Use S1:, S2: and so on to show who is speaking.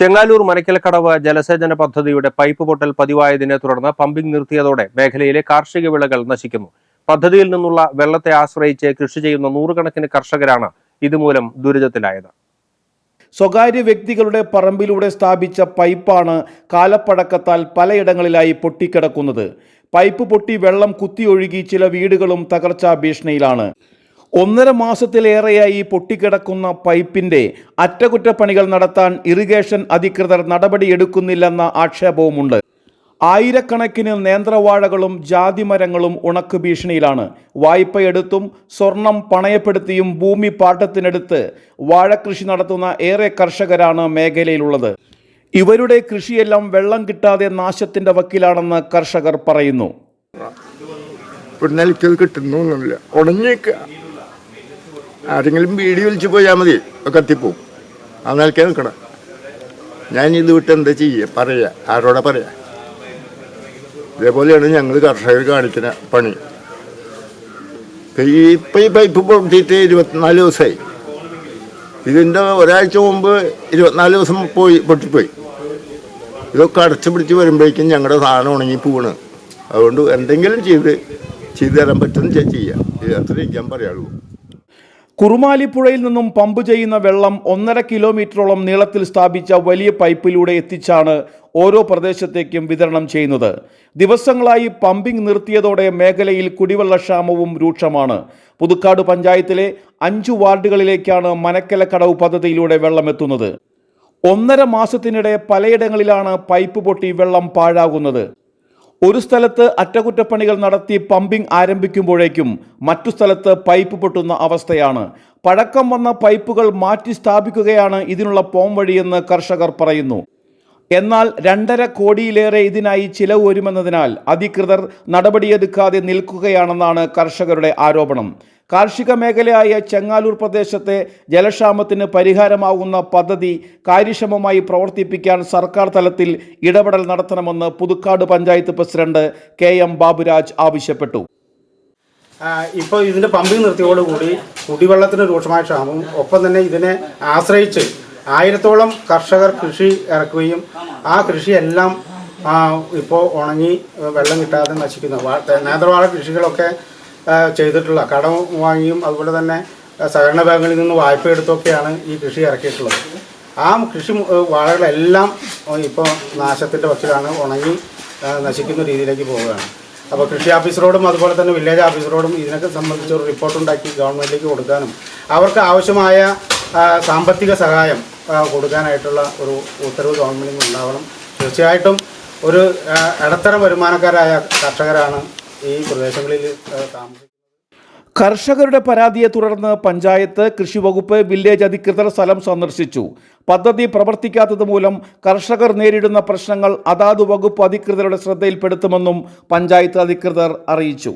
S1: ചെങ്ങാലൂർ മനക്കലക്കടവ് ജലസേചന പദ്ധതിയുടെ പൈപ്പ് പൊട്ടൽ പതിവായതിനെ തുടർന്ന് പമ്പിംഗ് നിർത്തിയതോടെ മേഖലയിലെ കാർഷിക വിളകൾ നശിക്കുന്നു. പദ്ധതിയിൽ നിന്നുള്ള വെള്ളത്തെ ആശ്രയിച്ച് കൃഷി ചെയ്യുന്ന നൂറുകണക്കിന് കർഷകരാണ് ഇതുമൂലം ദുരിതത്തിലായത്.
S2: സ്വകാര്യ വ്യക്തികളുടെ പറമ്പിലൂടെ സ്ഥാപിച്ച പൈപ്പാണ് കാലപ്പഴക്കത്താൽ പലയിടങ്ങളിലായി പൊട്ടിക്കിടക്കുന്നത്. പൈപ്പ് പൊട്ടി വെള്ളം കുത്തിയൊഴുകി ചില വീടുകളും തകർച്ചാ ഭീഷണിയിലാണ്. ഒന്നര മാസത്തിലേറെയായി പൊട്ടിക്കിടക്കുന്ന പൈപ്പിന്റെ അറ്റകുറ്റപ്പണികൾ നടത്താൻ ഇറിഗേഷൻ അധികൃതർ നടപടിയെടുക്കുന്നില്ലെന്ന ആക്ഷേപവുമുണ്ട്. ആയിരക്കണക്കിന് നേന്ത്രവാഴകളും ജാതിമരങ്ങളും ഉണക്ക് ഭീഷണിയിലാണ്. വായ്പയെടുത്തും സ്വർണം പണയപ്പെടുത്തിയും ഭൂമി പാട്ടത്തിനെടുത്ത് വാഴക്കൃഷി നടത്തുന്ന ഏറെ കർഷകരാണ് മേഖലയിലുള്ളത്. ഇവരുടെ കൃഷിയെല്ലാം വെള്ളം കിട്ടാതെ നാശത്തിന്റെ വക്കിലാണെന്ന് കർഷകർ പറയുന്നു.
S3: ഉടഞ്ഞേക്കുക ആരെങ്കിലും വീടി വിളിച്ചു പോയാൽ മതി. കത്തിപ്പോവും ആ നിലയ്ക്ക് നിൽക്കണം. ഞാൻ ഇത് വിട്ട് എന്താ ചെയ്യുക പറയാ. ആരോടെ പറയാ? ഇതേപോലെയാണ് ഞങ്ങൾ കർഷകർ കാണിക്കുന്ന പണി. ഇപ്പം ഈ പൈപ്പ് പൊട്ടിയിട്ട് ഇരുപത്തിനാല് ദിവസമായി ഇതിന്റെ ഒരാഴ്ച മുമ്പ് ഇരുപത്തിനാല് ദിവസം പോയി പൊട്ടിപ്പോയി. ഇതൊക്കെ അടച്ചു പിടിച്ച് വരുമ്പോഴേക്കും ഞങ്ങളുടെ സാധനം ഉണങ്ങി പോവാണ് അതുകൊണ്ട് എന്തെങ്കിലും ചെയ്ത് ചെയ്തു തരാൻ പറ്റുന്ന ചെയ്യാം. ഇത് അത്രയും ഞാൻ പറയുള്ളൂ
S2: കുറുമാലിപ്പുഴയിൽ നിന്നും പമ്പ് ചെയ്യുന്ന വെള്ളം ഒന്നര കിലോമീറ്ററോളം നീളത്തിൽ സ്ഥാപിച്ച വലിയ പൈപ്പിലൂടെ എത്തിച്ചാണ് ഓരോ പ്രദേശത്തേക്കും വിതരണം ചെയ്യുന്നത്. ദിവസങ്ങളായി പമ്പിംഗ് നിർത്തിയതോടെ മേഖലയിൽ കുടിവെള്ളക്ഷാമവും രൂക്ഷമാണ്. പുതുക്കാട് പഞ്ചായത്തിലെ അഞ്ചു വാർഡുകളിലേക്കാണ് മനക്കലക്കടവ് പദ്ധതിയിലൂടെ വെള്ളമെത്തുന്നത്. ഒന്നര മാസത്തിനിടെ പലയിടങ്ങളിലാണ് പൈപ്പ് പൊട്ടി വെള്ളം പാഴാകുന്നത്. ഒരു സ്ഥലത്ത് അറ്റകുറ്റപ്പണികൾ നടത്തി പമ്പിംഗ് ആരംഭിക്കുമ്പോഴേക്കും മറ്റു സ്ഥലത്ത് പൈപ്പ് പൊട്ടുന്ന അവസ്ഥയാണ്. പഴക്കം വന്ന പൈപ്പുകൾ മാറ്റി സ്ഥാപിക്കുകയാണ് ഇതിനുള്ള പോം വഴിയെന്ന് കർഷകർ പറയുന്നു. എന്നാൽ രണ്ടര കോടിയിലേറെ ഇതിനായി ചിലവ് വരുമെന്നതിനാൽ അധികൃതർ നടപടിയെടുക്കാതെ നിൽക്കുകയാണെന്നാണ് കർഷകരുടെ ആരോപണം. കാർഷിക മേഖലയായ ചെങ്ങാലൂർ പ്രദേശത്തെ ജലക്ഷാമത്തിന് പരിഹാരമാകുന്ന പദ്ധതി കാര്യക്ഷമമായി പ്രവർത്തിപ്പിക്കാൻ സർക്കാർ തലത്തിൽ ഇടപെടൽ നടത്തണമെന്ന് Puthukkad panchayat president K M Baburaj ആവശ്യപ്പെട്ടു.
S4: ഇപ്പോൾ ഇതിന്റെ പമ്പിംഗ് നിർത്തിയോടുകൂടി കുടിവെള്ളത്തിന് രൂക്ഷമായ ക്ഷാമവും ഒപ്പം തന്നെ ഇതിനെ ആശ്രയിച്ച് ആയിരത്തോളം കർഷകർ കൃഷി ഇറക്കുകയും ആ കൃഷിയെല്ലാം ഇപ്പോൾ ഉണങ്ങി വെള്ളം കിട്ടാതെ നശിക്കുന്നു. നേന്ത്രവാഴ കൃഷികളൊക്കെ ചെയ്തിട്ടുള്ള കടം വാങ്ങിയും അതുപോലെ തന്നെ സഹകരണ ബാങ്കുകളിൽ നിന്ന് വായ്പ എടുത്തൊക്കെയാണ് ഈ കൃഷി ഇറക്കിയിട്ടുള്ളത്. ആ കൃഷി വാഴകളെല്ലാം ഇപ്പോൾ നാശത്തിന്റെ പക്ഷിലാണ് ഉണങ്ങി നശിക്കുന്ന രീതിയിലേക്ക് പോവുകയാണ്. അപ്പോൾ കൃഷി ഓഫീസറോടും അതുപോലെ തന്നെ വില്ലേജ് ഓഫീസറോടും ഇതിനൊക്കെ സംബന്ധിച്ച് ഒരു റിപ്പോർട്ട് ഉണ്ടാക്കി ഗവൺമെന്റിലേക്ക് കൊടുക്കാനും അവർക്ക് ആവശ്യമായ സാമ്പത്തിക സഹായം കൊടുക്കാനായിട്ടുള്ള ഒരു ഉത്തരവ് ഗവൺമെന്റിൽ ഉണ്ടാവണം. തീർച്ചയായിട്ടും ഒരു ഇടത്തരം വരുമാനക്കാരായ കർഷകരാണ് ഈ പ്രദേശങ്ങളിൽ
S2: കർഷകരുടെ പരാതിയെ തുടർന്ന് പഞ്ചായത്ത് കൃഷി വകുപ്പ് വില്ലേജ് അധികൃതർ സ്ഥലം സന്ദർശിച്ചു. പദ്ധതി പ്രവർത്തിക്കാത്തത് മൂലം കർഷകർ നേരിടുന്ന പ്രശ്നങ്ങൾ അതാത് വകുപ്പ് അധികൃതരുടെ ശ്രദ്ധയിൽപ്പെടുത്തുമെന്നും പഞ്ചായത്ത് അധികൃതർ അറിയിച്ചു.